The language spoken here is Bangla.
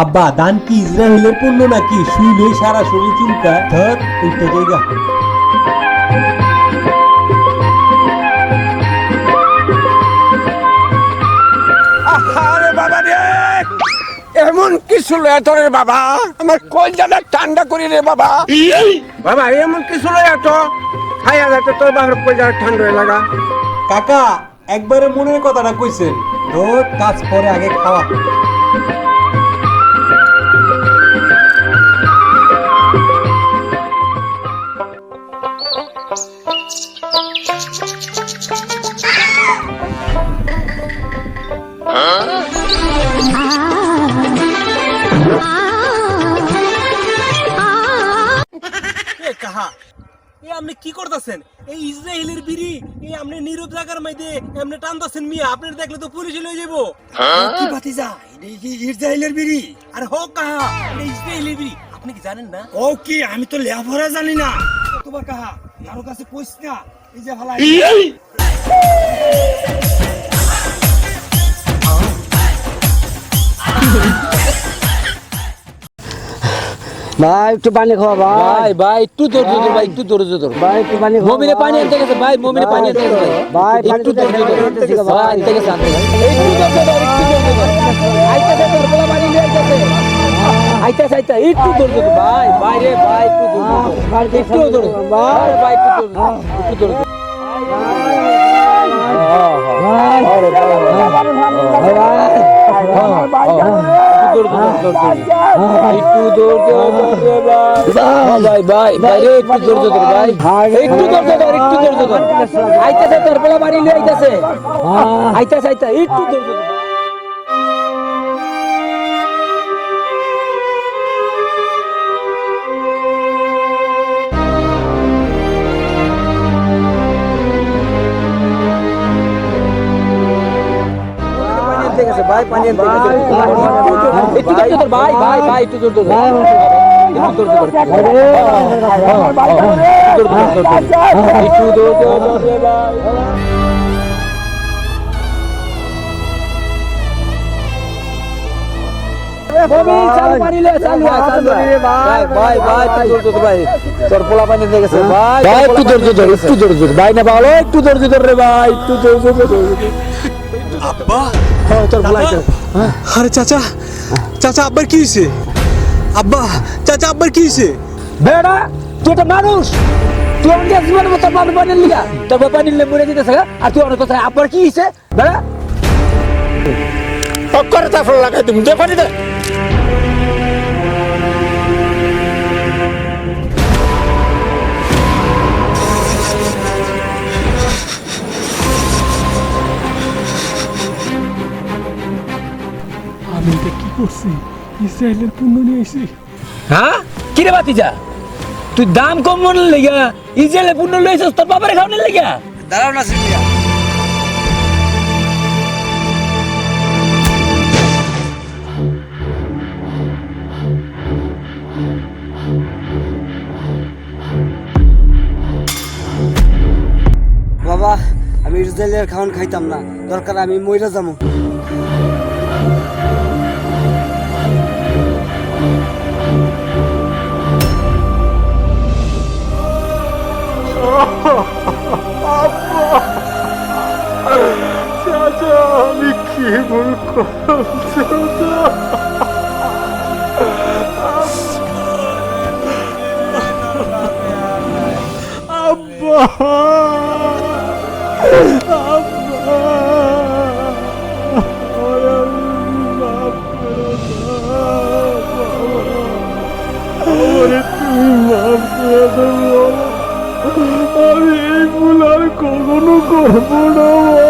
আব্বা দান কি ইসরায়েলের পণ্য নাকি? শুইলেই সারা শরীর চুলকা ধর উল্টে জায়গা এমন কিছু লয় রে বাবা? আমার কলজাটা ঠান্ডা করি রে বাবা। বাবা এমন কিছু লয় তো খাইয়া যাতে তোর বাবার কলজাটা ঠান্ডা হয়ে লাগা। কাকা একবারে মনের কথাটা কইছেন। ধর কাজ পরে আগে খাওয়া। কাহা এ আপনি কি করতেছেন? এই ইসরায়েলের বিড়ি এই আপনি নীরব জায়গার মধ্যে এমনি টানতেছেন মিয়া আপনার দেখলে তো পুলিশ লয়ে যাব কি বাতিজা এটা কি ইসরায়েলের বিড়ি? আরে হোক কাহা এটা ইসরায়েলের বিড়ি। আপনি কি জানেন না? ও কি আমি তো লেখাপড়া জানি না। তোমার কাহা কারও কাছে কইস না এই যে ভালো ভাই একটু পানি খাওয়া ভাই ভাই একটু ধৈর্য ধর ভাই একটু ধৈর্য ধর ভাই একটু পানি মমিনে পানি আনতে গেছে ভাই মমিনে পানি আনতে গেছে ভাই, একটু ধৈর্য ধর ভাই আনতে গেছে আনতে গেছে একটু ধৈর্য ধর একটু ধৈর্য ধর আইতাছে তোর বলা পানি নিয়ে আইতাছে আইতা একটু ধৈর্য ধর ভাই ভাই রে ভাই একটু ধৈর্য ধর একটু ধর, ভাই ভাই একটু ধৈর্য একটু ধৈর্য আইতাছে তোর পানি নিয়ে আইতাছে। আইতাছে আইতা একটু গেছে ভাই পানি আনতে একটু ধৈর্য ধর ভাই ভাই ভাই একটু ধৈর্য ধর একটু ধর একটু ধৈর্য ধর ভাই একটু ধৈর্য ধর ভাই একটু ধৈর্য ধর না ভালো একটু ধৈর্য ধর রে ভাই একটু ধৈর্য ধর আব্বা হ্যাঁ তোর পোলা আইছে। আরে চাচা চাচা আব্বার কি হয়েছে আব্বা চাচা আব্বার কি হয়েছে বেড়া তুই তো মানুষ। তুই আমাকে জীবন মতো পানি পানি লিগা তোর বাবা পানি নিলে মরে যেতেছে আর তুই অনেক কথা আব্বার কি হয়েছে বেড়া। অক্ষরে তাফল লাগাই তুমি দে পানি দে। করছি। ইসরায়েলের পণ্য নিয়ে হ্যাঁ? কি রে বাতিজা তুই দাম কম মনে লেগা ইসরায়েলে পূর্ণ লইছিস তোর বাবারে খাওয়ানোর লেগা? দাঁড়াও না বাবা আমি ইসরায়েলের খাওয়ান খাইতাম না। দরকার আমি মইরা যাব। আমি এই ভুল আর কখনো করব না।